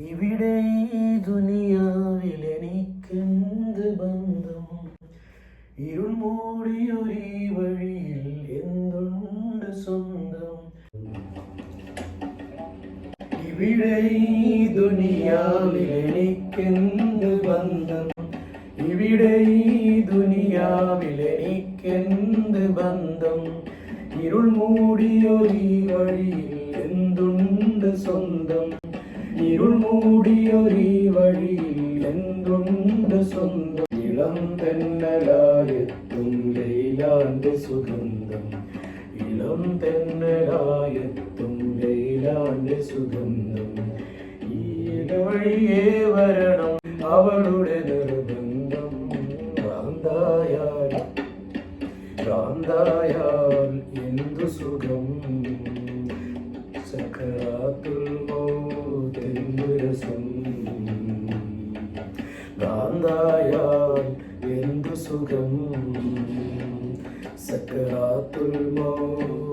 ഇവിടെ ഈ ദുനിയാവിൽ എനിക്കെന്ത് ബന്ധം? ഇരുൾ മൂടിയൊരീ വഴിയിൽ എന്തുണ്ട് സ്വന്തം? ഇവിടെ ഈ ദുനിയാവിൽ എനിക്കെന്ത് ബന്ധം? ഇവിടെ ഈ ദുനിയാവിൽ എനിക്കെന്ത് ബന്ധം? ഇരുൾ മൂടിയൊരീ വഴിയിൽ എന്തുണ്ട് സ്വന്തം? ഇരുൾ മൂടിയൊരീ വഴിയിൽ എന്തുണ്ട് സ്വന്തം? ഇളം തെന്നലായെത്തും ലൈലാന്റെ സുഗന്ധം. ഇളം തെന്നലായെത്തും ലൈലാന്റെ സുഗന്ധം. ഈ വഴിയേ വരണം അവളുടെ നിർബന്ധം. ഭ്രാന്തായാൽ ഭ്രാന്തായാൽ എന്തു സുഖം? സക്കറാത്തുൽ മൗത്തെന്തു ഭ്രാന്തായാൽ എന്തു സുഖം? സക്കറാത്തുൽ മൗത്ത്